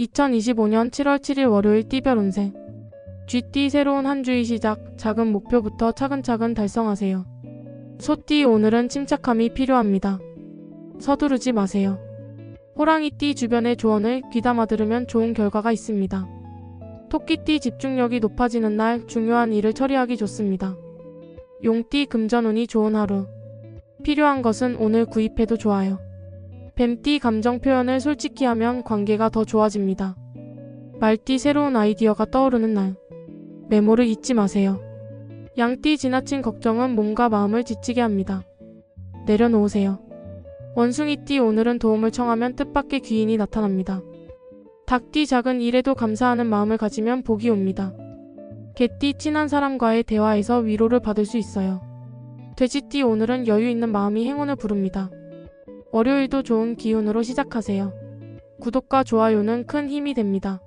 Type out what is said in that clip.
2025년 7월 7일 월요일 띠별 운세. 쥐띠 새로운 한 주의 시작, 작은 목표부터 차근차근 달성하세요. 소띠 오늘은 침착함이 필요합니다. 서두르지 마세요. 호랑이띠 주변의 조언을 귀담아 들으면 좋은 결과가 있습니다. 토끼띠 집중력이 높아지는 날 중요한 일을 처리하기 좋습니다. 용띠 금전운이 좋은 하루. 필요한 것은 오늘 구입해도 좋아요. 뱀띠 감정 표현을 솔직히 하면 관계가 더 좋아집니다. 말띠 새로운 아이디어가 떠오르는 날. 메모를 잊지 마세요. 양띠 지나친 걱정은 몸과 마음을 지치게 합니다. 내려놓으세요. 원숭이띠 오늘은 도움을 청하면 뜻밖의 귀인이 나타납니다. 닭띠 작은 일에도 감사하는 마음을 가지면 복이 옵니다. 개띠 친한 사람과의 대화에서 위로를 받을 수 있어요. 돼지띠 오늘은 여유 있는 마음이 행운을 부릅니다. 월요일도 좋은 기운으로 시작하세요. 구독과 좋아요는 큰 힘이 됩니다.